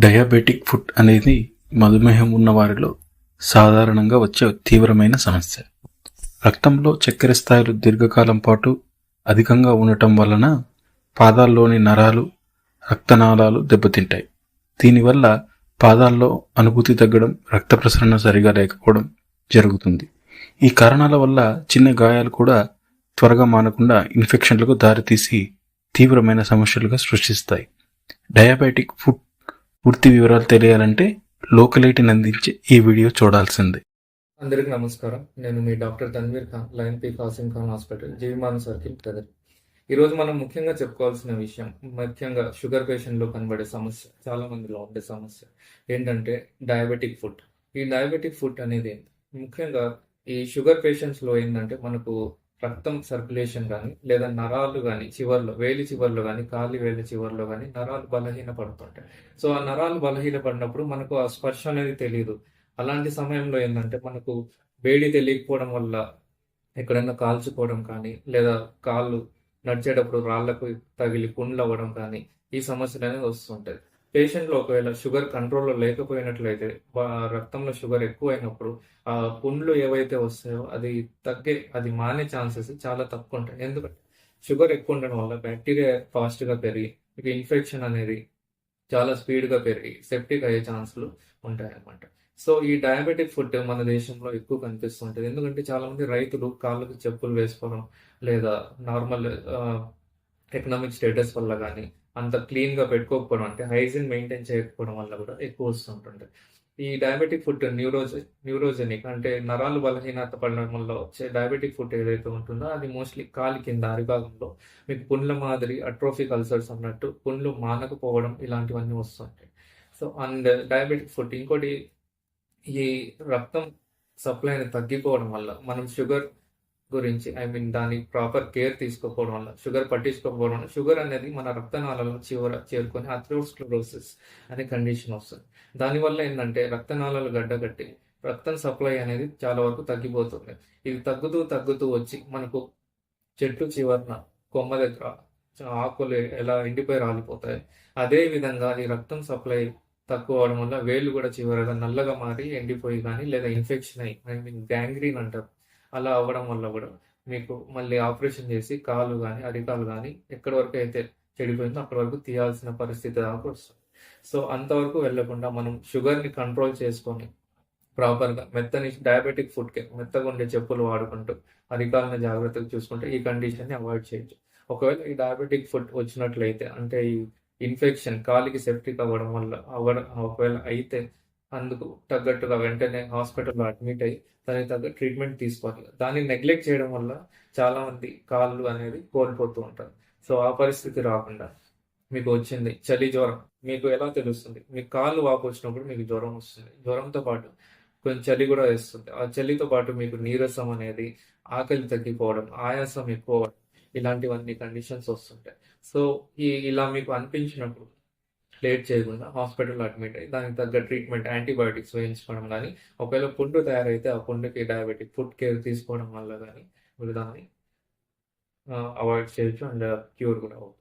Diabetic food అనేది మధుమేహం ఉన్న వారిలో సాధారణంగా వచ్చే తీవ్రమైన సమస్య. రక్తంలో చక్కెర స్థాయిలు దీర్ఘకాలం పాటు అధికంగా ఉండటం వలన పాదాల్లోని నరాలు రక్తనాళాలు దెబ్బతింటాయి. దీనివల్ల పాదాల్లో అనుభూతి తగ్గడం రక్త ప్రసరణ సరిగా లేకపోవడం జరుగుతుంది. ఈ కారణాల వల్ల చిన్న గాయాలు కూడా త్వరగా మానకుండా ఇన్ఫెక్షన్లకు దారితీసి తీవ్రమైన సమస్యలుగా సృష్టిస్తాయి. డయాబెటిక్ ఫుడ్ పూర్తి వివరాలు తెలియాలంటే లోకలైటిని అందించే ఈ వీడియో చూడాల్సిందే. అందరికీ నమస్కారం. నేను మీ doctor Tanveer Khan lion P Kasim Khan hospital జీవిమాన circle కదర్ ఈరోజు మనం ముఖ్యంగా చెప్పుకోవాల్సిన విషయం ముఖ్యంగా షుగర్ పేషెంట్లో కనబడే సమస్య చాలా మందిలో ఉండే సమస్య. ఏంటంటే డయాబెటిక్ ఫుడ్. ఈ డయాబెటిక్ ఫుడ్ అనేది ఏంటి? ముఖ్యంగా ఈ షుగర్ పేషెంట్స్లో ఏంటంటే మనకు రక్తం సర్క్యులేషన్ కానీ లేదా నరాలు కానీ చివర్లో వేలి చివర్లో కానీ కాలి వేలి చివర్లో కానీ నరాలు బలహీన పడుతుంటాయి సో ఆ నరాలు బలహీన పడినప్పుడు మనకు ఆ స్పర్శ అనేది తెలియదు అలాంటి సమయంలో ఏంటంటే మనకు వేడి తెలియకపోవడం వల్ల ఎక్కడైనా కాల్చుకోవడం కానీ లేదా కాళ్ళు నడిచేటప్పుడు రాళ్ళకు తగిలి కుండ్లు అవ్వడం కానీ ఈ సమస్యలు అనేది వస్తుంటాయి. పేషెంట్లో ఒకవేళ షుగర్ కంట్రోల్లో లేకపోయినట్లయితే రక్తంలో షుగర్ ఎక్కువైనప్పుడు ఆ పుండ్లు ఏవైతే వస్తాయో అది తగ్గే అది మానే ఛాన్సెస్ చాలా తక్కువ ఉంటాయి ఎందుకంటే షుగర్ ఎక్కువ ఉండడం వల్ల బ్యాక్టీరియా ఫాస్ట్గా పెరిగి ఇక ఇన్ఫెక్షన్ అనేది చాలా స్పీడ్గా పెరిగి సెప్టిక్ అయ్యే ఛాన్సులు ఉంటాయి అన్నమాట సో ఈ డయాబెటిక్ ఫుడ్ మన దేశంలో ఎక్కువ కనిపిస్తుంటుంది ఎందుకంటే చాలామంది రైతులు కాళ్ళకు చెప్పులు వేసుకోవడం లేదా నార్మల్ ఎకనామిక్ స్టేటస్ వల్ల కానీ అంత క్లీన్గా పెట్టుకోకపోవడం అంటే హైజీన్ మెయింటైన్ చేయకపోవడం వల్ల కూడా ఎక్కువ వస్తుంటుంది ఈ డయాబెటిక్ ఫుడ్ న్యూరోజ న్యూరోజెనిక్ అంటే నరాలు బలహీనత పడడం వల్ల వచ్చే డయాబెటిక్ ఫుడ్ ఏదైతే ఉంటుందో అది మోస్ట్లీ కాలి కింద అరిభాగంలో మీకు పుండ్ల మాదిరి అట్రోఫిక్ అల్సర్స్ అన్నట్టు పుండ్లు మానకపోవడం ఇలాంటివన్నీ వస్తుంటాయి సో అండ్ డయాబెటిక్ ఫుడ్ ఇంకోటి ఈ రక్తం సప్లై తగ్గిపోవడం వల్ల మనం షుగర్ గురించి ఐ మీన్ దాని ప్రాపర్ కేర్ తీసుకోకపోవడం వల్ల షుగర్ పట్టించుకోకపోవడం వల్ల షుగర్ అనేది మన రక్తనాళాలలో చివర చేరుకొని అథ్రోస్క్లరోసిస్ అనే కండిషన్ వస్తుంది. దానివల్ల ఏంటంటే రక్తనాళాలు గడ్డగట్టి రక్తం సప్లై అనేది చాలా వరకు తగ్గిపోతుంది. ఇది తగ్గుతూ తగ్గుతూ వచ్చి మనకు చెట్టు చివరన కొమ్మ దగ్గర ఆకులు ఎలా ఎండిపోయి రాలిపోతాయి. అదే విధంగా ఈ రక్తం సప్లై తక్కువ అవడం వల్ల వేళ్ళు కూడా చివరగా నల్లగా మారి ఎండిపోయి కానీ లేదా ఇన్ఫెక్షన్ అయ్యి ఐ మీన్ గ్యాంగ్రీన్ అంటారు. అలా అవ్వడం వల్ల కూడా మీకు మళ్ళీ ఆపరేషన్ చేసి కాలు కానీ అరికాలు కానీ ఎక్కడి వరకు అయితే చెడిపోయిందో అక్కడి వరకు తీయాల్సిన పరిస్థితి దాకా వస్తుంది. సో అంతవరకు వెళ్ళకుండా మనం షుగర్ని కంట్రోల్ చేసుకొని ప్రాపర్గా మెత్తని డయాబెటిక్ ఫుడ్కి మెత్తగా ఉండే చెప్పులు వాడుకుంటూ అరికాలను జాగ్రత్తగా చూసుకుంటే ఈ కండిషన్ని అవాయిడ్ చేయొచ్చు. ఒకవేళ ఈ డయాబెటిక్ ఫుడ్ వచ్చినట్లయితే అంటే ఈ ఇన్ఫెక్షన్ కాలికి సెప్టిక్ అవ్వడం వల్ల అవ్వడం ఒకవేళ అయితే అందుకు తగ్గట్టుగా వెంటనే హాస్పిటల్లో అడ్మిట్ అయ్యి దానికి తగ్గ ట్రీట్మెంట్ తీసుకోవాలి. దాన్ని నెగ్లెక్ట్ చేయడం వల్ల చాలా మంది కాళ్ళు అనేది కోల్పోతూ ఉంటారు. సో ఆ పరిస్థితి రాకుండా మీకు వచ్చింది చలి జ్వరం. మీకు ఎలా తెలుస్తుంది? మీకు కాళ్ళు వాపు వచ్చినప్పుడు మీకు జ్వరం వస్తుంది. జ్వరంతో పాటు కొంచెం చలి కూడా వేస్తుంది. ఆ చలితో పాటు మీకు నీరసం అనేది ఆకలి తగ్గిపోవడం ఆయాసం ఎక్కువ ఇలాంటివన్నీ కండిషన్స్ వస్తుంటాయి. సో ఈ ఇలా మీకు అనిపించినప్పుడు లేట్ చేయకుండా హాస్పిటల్లో అడ్మిట్ అయ్యి దానికి తగ్గ ట్రీట్మెంట్ యాంటీబయాటిక్స్ వేయించుకోవడం కానీ ఒకవేళ పుండు తయారైతే ఆ పుండుకి డయాబెటిక్ ఫుడ్ కేర్ తీసుకోవడం వల్ల కానీ మీరు దాన్ని అవాయిడ్ చేయొచ్చు అండ్ క్యూర్ కూడా అవుతుంది.